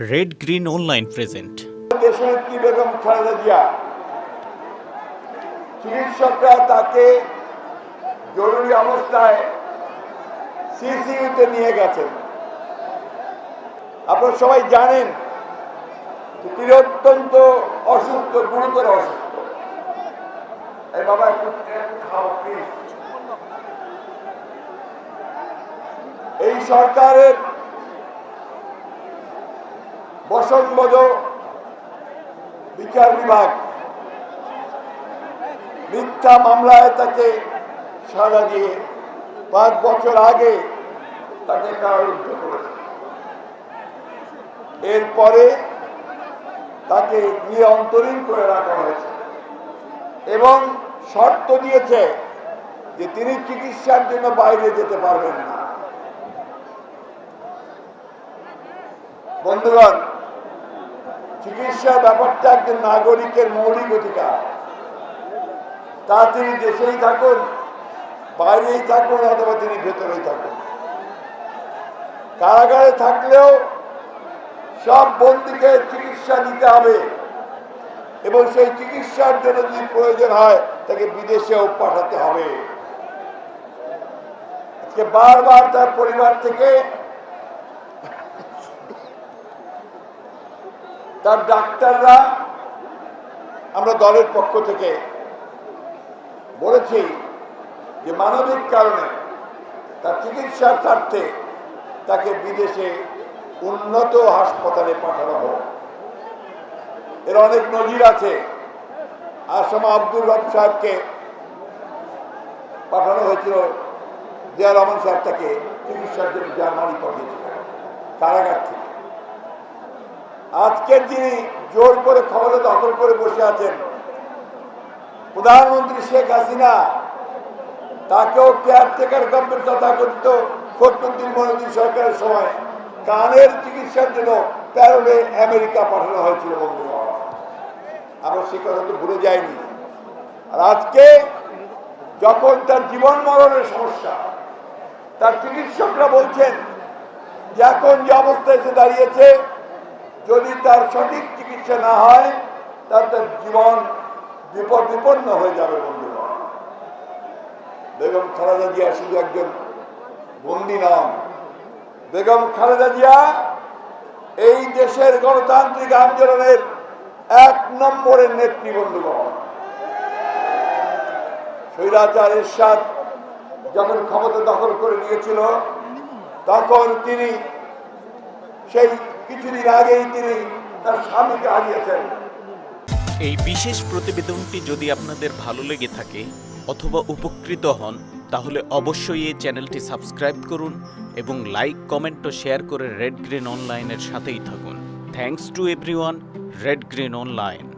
Red green online present Begum Khaleda চিকিৎসকরা তাকে জরুরি অবস্থায় সিসিইউতে নিয়ে গেছেন। আপনারা সবাই জানেন তিনি অত্যন্ত অসুস্থ, গুরুতর অসুস্থ। এই বাবা, একটু খাও, please। এই সরকারের বসনবদ বিচার বিভাগ। মিথ্যা মামলায় তাকে সাজা দিয়ে পাঁচ বছর আগে তাকে কারারুদ্ধ করেছে। এরপরে তাকে গৃহে অন্তরীণ করে রাখা হয়েছে এবং শর্ত দিয়েছে যে তিনি চিকিৎসার জন্য বাইরে যেতে পারবেন না। বন্ধুগণ চিকিৎসার ব্যাপারটা একজন নাগরিকের মৌলিক অধিকার। তা তিনি দেশেই থাকুন, বাইরেই থাকুন, অথবা তিনি ভেতরেই থাকুন। কারাগারে থাকলেও সব বন্দীকে চিকিৎসা দিতে হবে এবং সেই চিকিৎসার জন্য যদি প্রয়োজন হয়, তাকে বিদেশেও পাঠাতে হবে। আজকে বারবার তার পরিবার থেকে তার ডাক্তাররা আমরা দলের পক্ষ থেকে বলেছি যে মানবিক কারণে তার চিকিৎসার স্বার্থে তাকে বিদেশে উন্নত হাসপাতালে পাঠানো হোক এর অনেক নজির আছে। আসামা আব্দুল রব সাহেবকে পাঠানো হয়েছিল জিয়া রহমান সাহেব তাকে চিকিৎসার জন্য জার্মানি পাঠিয়েছিল কারাগার থেকে। আজকে যিনি জোর করে ক্ষমতা দখল করে বসে আছেন, প্রধানমন্ত্রী শেখ হাসিনা, তাকেও কেয়ারটেকার গভর্নমেন্ট তথাকথিত ফখরুদ্দিন মহিউদ্দিন সরকারের সময় কানের চিকিৎসার জন্য প্যারোলে আমেরিকা পাঠানো হয়েছিল, বন্ধুরা। আমরা সে কথা তো ভুলে যাইনি। আর আজকে যখন তার জীবন মরণের সমস্যা, তার চিকিৎসকরা বলছেন যে এখন যে অবস্থায় এসে দাঁড়িয়েছে যদি তার সঠিক চিকিৎসা না হয়, তার তার জীবন বিপদ বিপন্ন হয়ে যাবে বন্ধুরা। বেগম খালেদা জিয়া শুধু একজন বন্দি নন। বেগম খালেদা জিয়া এই দেশের গণতান্ত্রিক আন্দোলনের এক নম্বরের নেত্রী বন্ধুগণ। স্বৈরাচার এরশাদ যখন ক্ষমতা দখল করে নিয়েছিল, তখন তিনি সেই কিছুদিন আগেই তিনি তার স্বামীকে হারিয়েছেন। এই বিশেষ প্রতিবেদনটি যদি আপনাদের ভালো লেগে থাকে অথবা উপকৃত হন, তাহলে অবশ্যই এই চ্যানেলটি সাবস্ক্রাইব করুন এবং লাইক, কমেন্ট ও শেয়ার করে রেড গ্রিন অনলাইনের সাথেই থাকুন। Thanks to everyone red green online